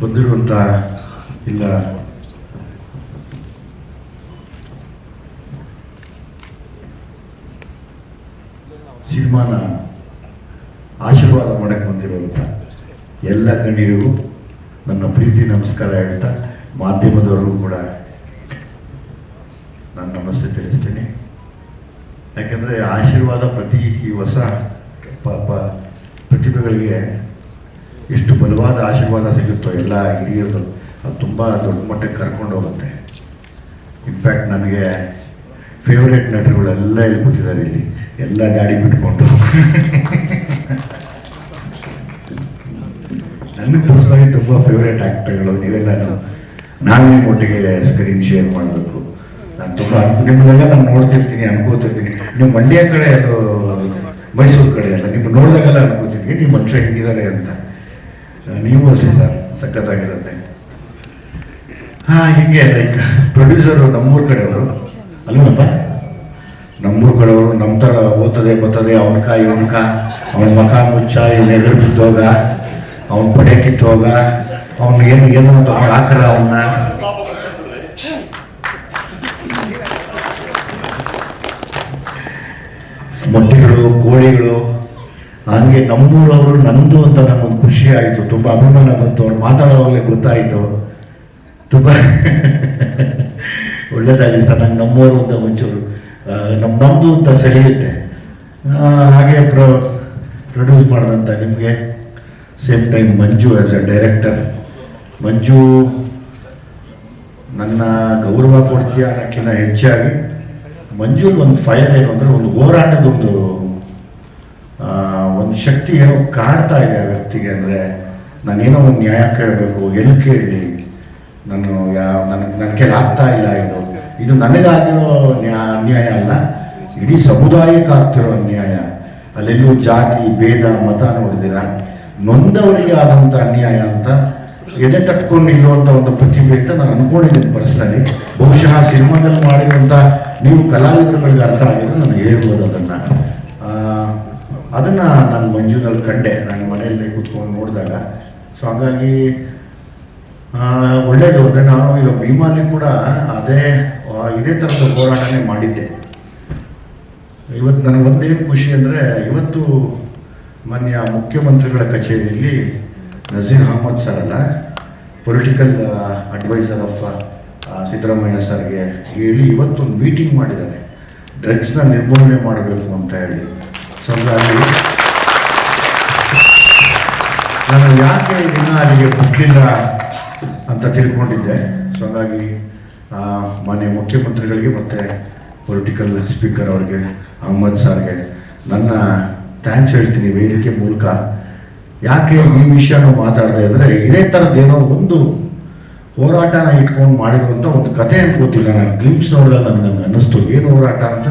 ಬಂದಿರುವಂಥ ಇಲ್ಲ. ಸಿನಿಮಾನ ಆಶೀರ್ವಾದ ಮಾಡಕ್ಕೆ ಬಂದಿರುವಂಥ ಎಲ್ಲ ಗಣ್ಯರಿಗೂ ನನ್ನ ಪ್ರೀತಿ ನಮಸ್ಕಾರ ಹೇಳ್ತಾ ಮಾಧ್ಯಮದವರಿಗೂ ಕೂಡ ನನ್ನ ನಮಸ್ತೆ ತಿಳಿಸ್ತೀನಿ. ಯಾಕಂದರೆ ಆಶೀರ್ವಾದ ಪ್ರತಿ ಈ ಹೊಸ ಪ್ರತಿಭೆಗಳಿಗೆ ಎಷ್ಟು ಬಲವಾದ ಆಶೀರ್ವಾದ ಸಿಗುತ್ತೋ ಎಲ್ಲ ಹಿರಿಯರು ಅದು ತುಂಬ ದೊಡ್ಡ ಮಟ್ಟಕ್ಕೆ ಕರ್ಕೊಂಡು ಹೋಗುತ್ತೆ. ಇನ್ಫ್ಯಾಕ್ಟ್ ನನಗೆ ಫೇವ್ರೇಟ್ ನಟರುಗಳೆಲ್ಲ ಇಲ್ಲಿ ಕೂತಿದ್ದಾರೆ ಇಲ್ಲಿ. ಎಲ್ಲ ಗಾಡಿ ಬಿಟ್ಕೊಂಡು. ನನಗೆ ಪರ್ಸನಲಿ ತುಂಬ ಫೇವ್ರೇಟ್ ಆ್ಯಕ್ಟರ್ಗಳು ನೀವೆಲ್ಲ ನಾನು ನಿಮ್ಮ ಒಟ್ಟಿಗೆ ಸ್ಕ್ರೀನ್ ಶೇರ್ ಮಾಡಬೇಕು. ನಾನು ತುಂಬ ನಿಮ್ಮನ್ನೆಲ್ಲ ನಾನು ನೋಡ್ತಿರ್ತೀನಿ, ಅನ್ಕೋತಿರ್ತೀನಿ. ನೀವು ಮಂಡ್ಯ ಕಡೆ ಅದು, ಮೈಸೂರು ಕಡೆ ಅಲ್ಲ ನಿಮ್ಮ ನೋಡಿದಾಗೆಲ್ಲ ಅನ್ಕೋತೀನಿ ನಿಮ್ಮ ಮನುಷ್ಯ ಹೆಂಗಿದ್ದಾರೆ ಅಂತ. ನೀವು ಅಷ್ಟೇ ಸರ್, ಸಖತ್ತಾಗಿರುತ್ತೆ. ಹಾ, ಹಿಂಗೆ ಲೈಕ್ ಪ್ರೊಡ್ಯೂಸರು ನಮ್ಮೂರ ಕಡೆಯವರು ಅಲ್ವಪ್ಪ ನಮ್ಮೂರ ಕಡೆಯವರು ನಮ್ಮ ಥರ ಓದ್ತದೆ, ಬರ್ತದೆ ಅವನಕ ಇವನಕ ಅವನ ಮಕ ಮುಚ್ಚ, ಇವನ ಎದುರು ಬಿದ್ದೋಗ ಅವನ ಪಡೆ ಕಿತ್ತೋಗ ಅವನು ಏನು ಏನು ಅಂತ ಅವ್ನು ಹಾಕರ ಅವನ್ನ ಮೊಟ್ಟೆಗಳು ಕೋಳಿಗಳು, ಹಂಗೆ ನಮ್ಮೂರವರು ನಂದು ಅಂತ ನಮಗೊಂದು ಖುಷಿ ಆಯಿತು. ತುಂಬ ಅಭಿಮಾನ ಬಂತು. ಅವ್ರು ಮಾತಾಡೋವಾಗಲೇ ಗೊತ್ತಾಯಿತು. ತುಂಬ ಒಳ್ಳೇದಾಗಲಿ ಸರ್. ನಂಗೆ ನಮ್ಮವರು ಅಂತ ಒಂಚೂರು ನಮ್ಮ ನಮ್ಮದು ಅಂತ ಸೆಳೆಯುತ್ತೆ. ಹಾಗೆ ಪ್ರೊ ಪ್ರೊಡ್ಯೂಸ್ ಮಾಡಿದಂಥ ನಿಮಗೆ same time Manju as a director Manju ನನ್ನ ಗೌರವ ಕೊಡ್ತೀಯ ಅನ್ನೋಕ್ಕಿಂತ ಹೆಚ್ಚಾಗಿ ಮಂಜು ಒಂದು ಫೈರ್ ಏನು ಅಂದರೆ ಒಂದು ಹೋರಾಟದೊಂದು ಆ, ಒಂದು ಶಕ್ತಿ ಏನೋ ಕಾಡ್ತಾ ಇದೆ ಆ ವ್ಯಕ್ತಿಗೆ ಅಂದರೆ, ನಾನೇನೋ ಒಂದು ನ್ಯಾಯ ಕೇಳಬೇಕು, ಎಲ್ಲಿ ಕೇಳಿ ನಾನು ಯಾವ ನನಗೆ ನನ್ನ ಕೇಳಿ ಆಗ್ತಾ ಇಲ್ಲ ಇದು. ಇದು ನನಗಾಗಿರೋ ನ್ಯಾ ಅನ್ಯಾಯ ಅಲ್ಲ. ಇಡೀ ಸಮುದಾಯಕ್ಕೆ ಆಗ್ತಿರೋ ಅನ್ಯಾಯ ಅಲ್ಲೆಲ್ಲೂ ಜಾತಿ, ಭೇದ, ಮತ ನೋಡಿದಿರ ನೊಂದವರಿಗೆ ಆದಂಥ ಅನ್ಯಾಯ ಅಂತ ಎದೆ ತಟ್ಕೊಂಡು ನಿಲ್ಲುವಂಥ ಒಂದು ಪ್ರತಿಭೆ ಅಂತ ನಾನು ಅನ್ಕೊಂಡಿದ್ದೀನಿ ಪರ್ಸನಲಿ. ಬಹುಶಃ ಸಿನಿಮಾದಲ್ಲಿ ಮಾಡಿರುವಂಥ ನೀವು ಕಲಾವಿದರುಗಳಿಗೆ ಅರ್ಥ ಆಗಿರೋದು ನಾನು ಹೇಳ್ಬೋದು ಅದನ್ನು. ಅದನ್ನು ನಾನು ಮಂಜುನಲ್ಲಿ ಕಂಡೆ. ನಾನು ಮನೆಯಲ್ಲಿ ಕೂತ್ಕೊಂಡು ನೋಡಿದಾಗ. ಸೊ ಹಾಗಾಗಿ ಒಳ್ಳೆಯದು ಅಂದರೆ ನಾನು ಈಗ ಭೀಮಾಲಿ ಕೂಡ ಅದೇ ಇದೇ ಥರದ ಹೋರಾಟನೇ ಮಾಡಿದ್ದೆ. ಇವತ್ತು ನನಗೆ ಒಂದೇ ಖುಷಿ ಅಂದರೆ, ಇವತ್ತು ಮಾನ್ಯ ಮುಖ್ಯಮಂತ್ರಿಗಳ ಕಚೇರಿಯಲ್ಲಿ ನಜೀರ್ ಅಹಮದ್ ಸರ್ ಅಲ್ಲ ಪೊಲಿಟಿಕಲ್ ಅಡ್ವೈಸರ್ ಆಫ್ ಸಿದ್ದರಾಮಯ್ಯ ಸರ್ಗೆ ಹೇಳಿ ಇವತ್ತೊಂದು ಮೀಟಿಂಗ್ ಮಾಡಿದ್ದಾರೆ. ಡ್ರಗ್ಸ್ನ ನಿರ್ಮೂಲನೆ ಮಾಡಬೇಕು ಅಂತ ಹೇಳಿ. ಸೊ ನಾನು ಯಾಕೆ ದಿನ ಅಲ್ಲಿಗೆ ಬಿಟ್ಟಿಲ್ಲ ಅಂತ ತಿಳ್ಕೊಂಡಿದ್ದೆ. ಸೊ ಹಾಗಾಗಿ ಮಾನ್ಯ ಮುಖ್ಯಮಂತ್ರಿಗಳಿಗೆ ಮತ್ತು ಪೊಲಿಟಿಕಲ್ ಸ್ಪೀಕರ್ ಅವ್ರಿಗೆ, ಅಹಮದ್ ಸಾರ್ಗೆ ನನ್ನ ಥ್ಯಾಂಕ್ಸ್ ಹೇಳ್ತೀನಿ ವೇದಿಕೆ ಮೂಲಕ. ಯಾಕೆ ಈ ವಿಷಯನೂ ಮಾತಾಡಿದೆ ಅಂದರೆ ಇದೇ ಥರದ್ದೇನೋ ಒಂದು ಹೋರಾಟನ ಇಟ್ಕೊಂಡು ಮಾಡಿರುವಂಥ ಒಂದು ಕಥೆ ಅನ್ಕೋತಿಲ್ಲ ನಾನು ಗ್ಲಿಮ್ಸ್ ನೋಡಿದಾಗ ನನಗೆ ನಂಗೆ ಅನ್ನಿಸ್ತು. ಏನು ಹೋರಾಟ ಅಂತ?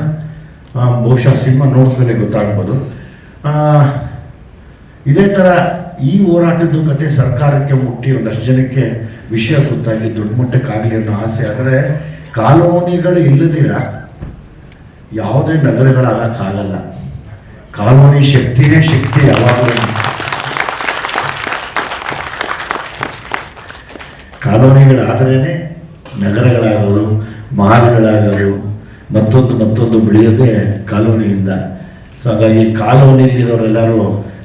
ಬಹುಶಃ ಸಿನಿಮಾ ನೋಡಿದ್ಮೇಲೆ ಗೊತ್ತಾಗ್ಬೋದು. ಇದೇ ಥರ ಈ ಹೋರಾಟದ್ದು ಕತೆ ಸರ್ಕಾರಕ್ಕೆ ಮುಟ್ಟಿ ಒಂದಷ್ಟು ಜನಕ್ಕೆ ವಿಷಯ ಗೊತ್ತಾಗಿ ದೊಡ್ಡ ಮಟ್ಟಕ್ಕಾಗಲಿ ಅನ್ನೋ ಆಸೆ. ಆದರೆ ಕಾಲೋನಿಗಳು ಇಲ್ಲದಿರ ಯಾವುದೇ ನಗರಗಳಾಗಕ್ಕಾಗಲ್ಲ ಕಾಲೋನಿ ಶಕ್ತಿನೇ ಶಕ್ತಿ ಯಾವಾಗಲೂ. ಕಾಲೋನಿಗಳಾದ್ರೇ ಮತ್ತೊಂದು ಬೆಳೆಯೋದೇ ಕಾಲೋನಿಯಿಂದ. ಸೊ ಹಾಗಾಗಿ ಕಾಲೋನಿಯಲ್ಲಿರೋರೆಲ್ಲರೂ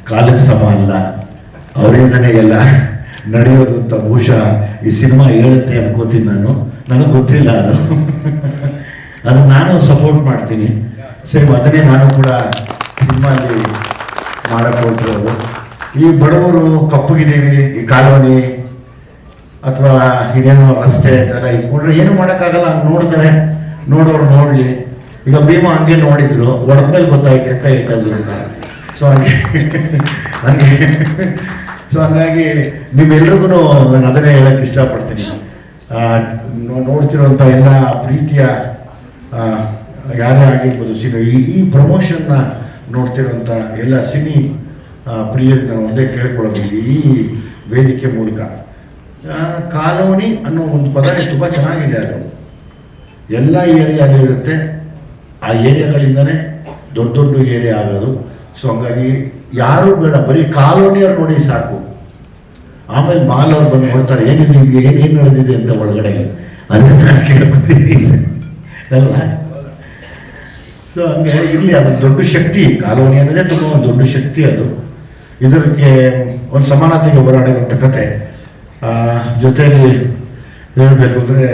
ಕಾಲಕ್ಕೆ ಸಮ ಅಲ್ಲ. ಅವರಿಂದನೇ ಎಲ್ಲ ನಡೆಯೋದು ಅಂತ ಬಹುಶಃ ಈ ಸಿನಿಮಾ ಹೇಳುತ್ತೆ ಅನ್ಕೋತೀನಿ ನಾನು. ನನಗೆ ಗೊತ್ತಿಲ್ಲ ಅದು. ಅದನ್ನು ನಾನು ಸಪೋರ್ಟ್ ಮಾಡ್ತೀನಿ. ಸರಿ, ಅದನ್ನೇ ನಾನು ಕೂಡ ಸಿನಿಮಾಲಿ ಮಾಡಕ್ಕೆ ಈ ಬಡವರು ಕಪ್ಪಗಿದ್ದೀವಿ, ಈ ಕಾಲೋನಿ ಅಥವಾ ಇದೇನೋ ರಸ್ತೆ ಅದೆಲ್ಲ ಕೂಡ ಏನು ಮಾಡೋಕ್ಕಾಗಲ್ಲ ನೋಡ್ತಾರೆ. ನೋಡೋರು ನೋಡಲಿ. ಈಗ ಭೀಮಾ ಹಂಗೆ ನೋಡಿದ್ರು ಒಡದ್ಮೇಲೆ ಗೊತ್ತಾಯ್ತು ಅಂತ ಹೇಳ್ತಾ ಸೊ ಹಂಗೆ ಹಂಗೆ ಸೊ ಹಂಗಾಗಿ ನಿಮ್ಮೆಲ್ರಿಗೂ ನಾನು ಅದನ್ನೇ ಹೇಳಕ್ಕೆ ಇಷ್ಟಪಡ್ತೀನಿ. ನೋಡ್ತಿರೋಂಥ ಎಲ್ಲ ಪ್ರೀತಿಯ ಯಾರೇ ಆಗಿರ್ಬೋದು, ಸಿನಿ ಈ ಪ್ರಮೋಷನ್ನ ನೋಡ್ತಿರೋಂಥ ಎಲ್ಲ ಸಿನಿ ಪ್ರಿಯರಿಗೆ ಒಂದೇ ಕೇಳ್ಕೊಳ್ಳೋದು ಈ ವೇದಿಕೆ ಮೂಲಕ. ಕಾಲೋನಿ ಅನ್ನೋ ಒಂದು ಪದ ತುಂಬ ಚೆನ್ನಾಗಿದೆ ಅದು. ಎಲ್ಲ ಏರಿಯಾದಲ್ಲಿರುತ್ತೆ. ಆ ಏರಿಯಾಗಳಿಂದನೇ ದೊಡ್ಡ ದೊಡ್ಡ ಏರಿಯಾ ಆಗೋದು. ಸೊ ಹಂಗಾಗಿ ಯಾರು ಬೇಡ, ಬರೀ ಕಾಲೋನಿಯವ್ರು ನೋಡಿ ಸಾಕು. ಆಮೇಲೆ ಮಾಲ್ ಅವ್ರು ಬಂದು ನೋಡ್ತಾರೆ ಏನಿದೆ ಹಿಂಗೆ ಏನು ಏನು ನಡೆದಿದೆ ಅಂತ ಒಳಗಡೆ? ಅದನ್ನು ನಾನು ಕೇಳ್ಕೊತೀನಿ. ಅಲ್ಲ ಸೊ ಹಂಗೆ ಇರಲಿ, ಅದು ದೊಡ್ಡ ಶಕ್ತಿ. ಕಾಲೋನಿ ಅನ್ನೋದೇ ತುಂಬ ಒಂದು ದೊಡ್ಡ ಶಕ್ತಿ ಅದು. ಇದಕ್ಕೆ ಒಂದು ಸಮಾನತೆಗೆ ಹೋರಾಡಿರುವಂಥ ಕತೆ ಜೊತೆಯಲ್ಲಿ ಹೇಳಬೇಕು ಅಂದರೆ